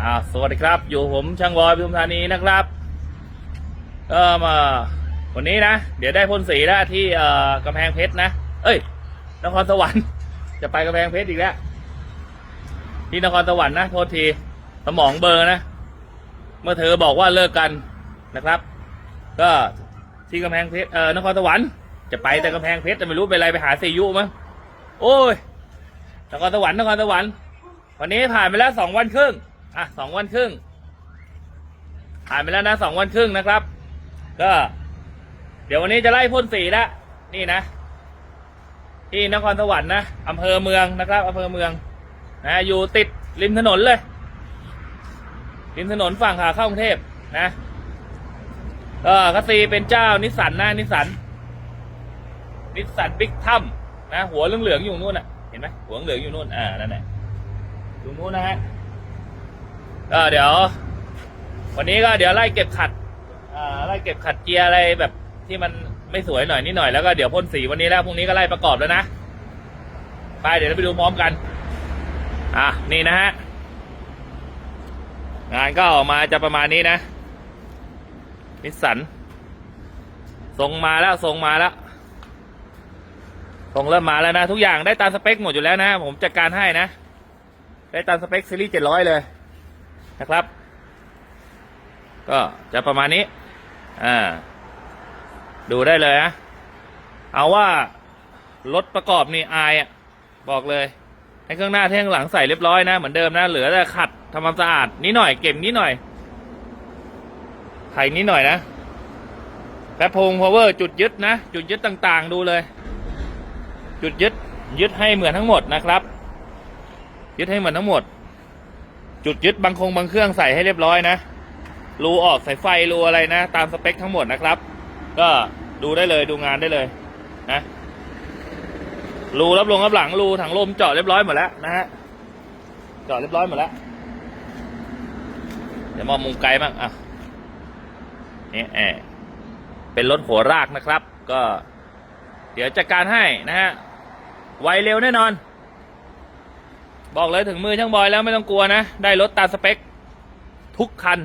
อ่าสวัสดีครับ อยู่ผมช่างบอยปทุมธานีนะครับก็มาวันนี้นะ เดี๋ยวได้พ่นสีแล้วที่เอ่อกำแพงเพชรนะ เอ้ย นครสวรรค์ จะไปกำแพงเพชรอีกแล้ว ที่นครสวรรค์นะโทษทีสมองเบอร์นะ เมื่อเธอบอกว่าเลิกกันนะครับ ก็ที่กำแพงเพชรเอ่อนครสวรรค์จะไปแต่กำแพงเพชรแต่ไม่รู้เป็นไรไปหาซียุมั้งโอ้ยนครสวรรค์นครสวรรค์วันนี้ผ่านไปแล้วสองวันครึ่ง อะสองวันครึ่งผ่านไปแล้วนะสองวันครึ่งนะครับ ก็ เดี๋ยววันนี้จะไล่พ่นสีแล้วนี่นะ ที่นครสวรรค์นะอำเภอเมืองนะครับอำเภอเมืองนะอยู่ติดริมถนนเลยริมถนนฝั่งขาเข้ากรุงเทพนะก็คัสซีเป็นเจ้านิสสันนะนิสสันนิสสันบิ๊กทัมนะหัวเหลืองๆอยู่นู่นอะเห็นไหมหัวเหลืองอยู่นู่นอ่านั่นแหละตรงนู้นนะฮะ ก็เดี๋ยว วันนี้ก็เดี๋ยวไล่เก็บขัดไล่เก็บขัดเกียร์อะไรแบบที่มันไม่สวยหน่อยนิดหน่อยแล้วก็เดี๋ยวพ่นสีวันนี้แล้วพรุ่งนี้ก็ไล่ประกอบแล้วนะไปเดี๋ยวเราไปดูพร้อมกัน อะนี่นะฮะงานก็ออกมาจะประมาณนี้นะนิสสันส่งมาแล้วส่งมาแล้วส่งเริ่มมาแล้วนะ ทุกอย่างได้ตามสเปคหมดอยู่แล้วนะ ผมจัดการให้นะ ได้ตามสเปคซีรีส์เจ็ดร้อยเลย นะครับ ก็จะประมาณนี้อ่าดูได้เลยนะเอาว่ารถประกอบนี่อายอะบอกเลยให้เครื่องหน้าที่ข้างหลังใส่เรียบร้อยนะ เหมือนเดิมนะเหลือแต่ขัดทำความสะอาดนิดหน่อยเก็บนิดหน่อยไถนิดหน่อยนะแป๊บพงพาวเวอร์จุดยึดนะ จุดยึดต่างๆ ดูเลย จุดยึดยึดให้เหมือนทั้งหมดนะครับ ยึดให้เหมือนทั้งหมด จุดยึดบางคงบางเครื่องใส่ให้เรียบร้อยนะรูออกสายไฟรูอะไรนะ ตามสเปคทั้งหมดนะครับ ก็ดูได้เลยดูงานได้เลยนะรูรับลงรับหลังรูถังลมเจาะเรียบร้อยหมดแล้วนะฮะเจาะเรียบร้อยหมดแล้วเดี๋ยวมองมุมไกลบ้างอะนี่แอบเป็นรถหัวรากนะครับ ก็ เดี๋ยวจัดการให้นะฮะไวเร็วแน่นอน บอกเลยถึงมือช่างบอยแล้วไม่ต้องกลัวนะ ได้รถตามสเปคทุกคัน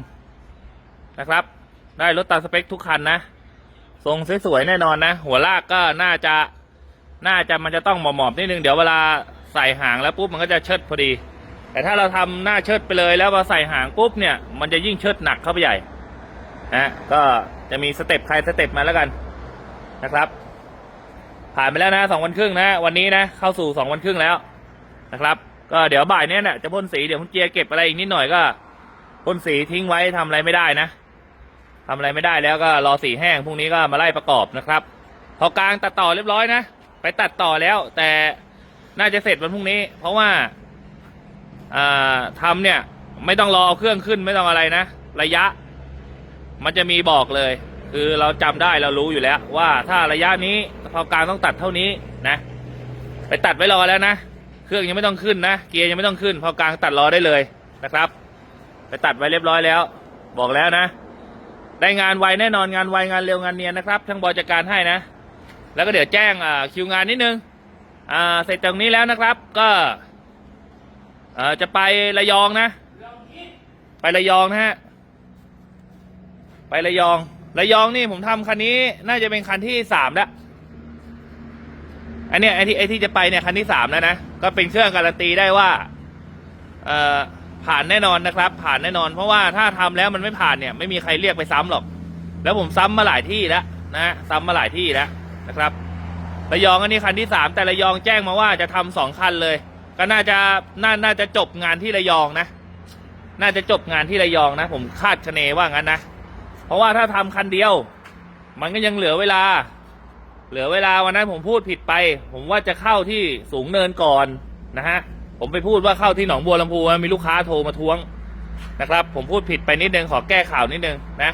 นะครับ ได้รถตามสเปคทุกคันนะ ทรงสวยๆแน่นอนนะ หัวลากก็น่าจะน่าจะมันจะต้องหมอบๆนิดนึง เดี๋ยวเวลาใส่หางแล้วปุ๊บมันก็จะเชิดพอดี แต่ถ้าเราทำหน้าเชิดไปเลยแล้วพอใส่หางปุ๊บเนี่ย มันจะยิ่งเชิดหนักเข้าไปใหญ่นะก็จะมีสเต็ปใครสเต็ปมาแล้วกันนะครับ ผ่านไปแล้วนะสองวันครึ่งนะ วันนี้นะ เข้าสู่สองวันครึ่งแล้วนะครับ ก็เดี๋ยวบ่ายเนี้ยเนี่ยจะพ่นสีเดี๋ยวคุณเจียเก็บอะไรอีกนิดหน่อยก็พ่นสีทิ้งไว้ทำอะไรไม่ได้นะทำอะไรไม่ได้แล้วก็รอสีแห้งพรุ่งนี้ก็มาไล่ประกอบนะครับพอกลางตัดต่อเรียบร้อยนะไปตัดต่อแล้ว แต่น่าจะเสร็จวันพรุ่งนี้ เพราะว่าอ่าทำเนี่ย ไม่ต้องรอเอาเครื่องขึ้นไม่ต้องอะไรนะ ระยะ มันจะมีบอกเลย คือเราจำได้เรารู้อยู่แล้ว ว่าถ้าระยะนี้พอกลางต้องตัดเท่านี้นะ ไปตัดไว้รอแล้วนะ เครื่องยังไม่ต้องขึ้นนะ เกียร์ยังไม่ต้องขึ้น พอกลางตัดรอได้เลยนะครับ ไปตัดไว้เรียบร้อยแล้ว บอกแล้วนะ ได้งานไวแน่นอนงานไวงานเร็วงานเนียนนะครับทั้งบอยจัดการให้นะ แล้วก็เดี๋ยวแจ้งคิวงานนิดนึงเสร็จตรงนี้แล้วนะครับ ก็จะไประยองนะ ไประยองนะฮะ ไประยอง ระยองนี่ผมทำคันนี้น่าจะเป็นคันที่สามแล้ว อันเนี้ยไอที่ไอที่จะไปเนี่ยคันที่สามแล้วนะ ก็เป็นเครื่องการันตีได้ว่าเอ่อผ่านแน่นอนนะครับ ผ่านแน่นอน เพราะว่าถ้าทำแล้วมันไม่ผ่านเนี่ย ไม่มีใครเรียกไปซ้ำหรอก แล้วผมซ้ำมาหลายที่แล้วนะซ้ำมาหลายที่แล้วนะครับระยองอันนี้คันที่สามแต่ระยองแจ้งมาว่าจะทำสองคันเลย ก็น่าจะน่าน่าจะจบงานที่ระยองนะ น่าจะจบงานที่ระยองนะ ผมคาดคะเนว่างั้นนะ เพราะว่าถ้าทำคันเดียว มันก็ยังเหลือเวลา เหลือเวลาวันนั้นผมพูดผิดไป ผมว่าจะเข้าที่สูงเนินก่อนนะฮะผมไปพูดว่าเข้าที่หนองบัวลำพูมีลูกค้าโทรมาท้วงนะครับ ผมพูดผิดไปนิดนึงขอแก้ข่าวนิดนึงนะ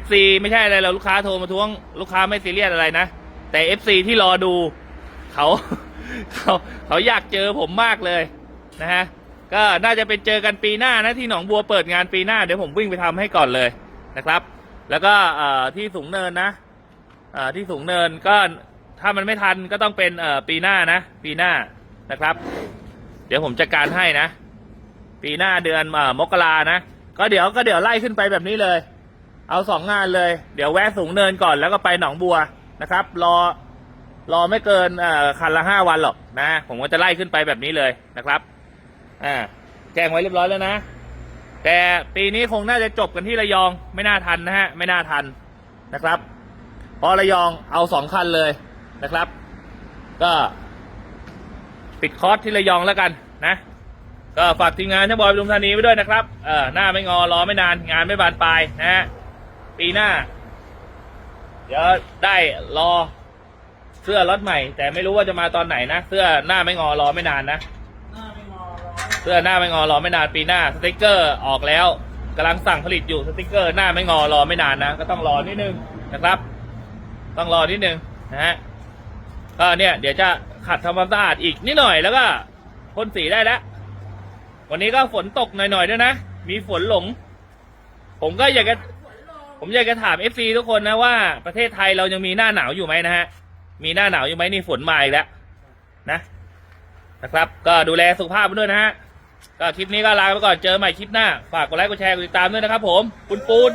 FC ไม่ใช่อะไรเราลูกค้าโทรมาท้วง ลูกค้าไม่ซีเรียสอะไรนะ แต่ FC ที่รอดูเขาเขาเขาอยากเจอผมมากเลยนะฮะก็น่าจะเป็นเจอกันปีหน้านะที่หนองบัวเปิดงานปีหน้าเดี๋ยวผมวิ่งไปทำให้ก่อนเลยนะครับ แล้วก็ที่สูงเนินนะ อ่อที่สูงเนินก็ถ้ามันไม่ทันก็ต้องเป็นเอ่อปีหน้านะ ปีหน้านะครับ เดี๋ยวผมจัดการให้นะ ปีหน้าเดือนเอ่อมกรานะ ก็เดี๋ยวก็เดี๋ยวไล่ขึ้นไปแบบนี้เลย เอาสองงานเลย เดี๋ยวแวะสูงเนินก่อนแล้วก็ไปหนองบัวนะครับ รอรอไม่เกินเอ่อคันละห้าวันหรอกนะ ผมก็จะไล่ขึ้นไปแบบนี้เลยนะครับอ่าแจ้งไว้เรียบร้อยแล้วนะ แต่ปีนี้คงน่าจะจบกันที่ระยองไม่น่าทันนะฮะไม่น่าทันนะครับ พราะระยองเอาสองคันเลยนะครับ ก็ปิดคอร์สที่ระยองแล้วกันนะ ก็ฝากทีมงานช่างบอยปทุมธานีไว้ด้วยนะครับเออหน้าไม่งอรอไม่นานงานไม่บานปลายนะฮะปีหน้า เดี๋ยวได้รอเสื้อรถใหม่ แต่ไม่รู้ว่าจะมาตอนไหนนะ เสื้อหน้าไม่งอรอไม่นานนะเสื้อหน้าไม่งอรอไม่นานปีหน้าสติกเกอร์ออกแล้วกำลังสั่งผลิตอยู่สติกเกอร์หน้าไม่งอรอไม่นานนะ ก็ต้องรอนิดนึงนะครับ ต้องรอนิดนึงนะฮะก็เนี่ยเดี๋ยวจะขัดทำความสะอาดอีกนิดหน่อยแล้วก็พ่นสีได้แล้ววันนี้ก็ฝนตกหน่อยๆด้วยนะ มีฝนหลง ผมก็อยากจะ ผมอยากจะถามเอฟซีทุกคนนะว่าประเทศไทยเรายังมีหน้าหนาวอยู่ไหมนะฮะ มีหน้าหนาวอยู่ไหมนี่ฝนมาอีกแล้วนะ นะครับ ก็ดูแลสุขภาพด้วยนะฮะ ก็คลิปนี้ก็ลาไปก่อน เจอใหม่คลิปหน้า ฝากกดไลค์ กดแชร์ กดติดตามด้วยนะครับผม ปุนปูน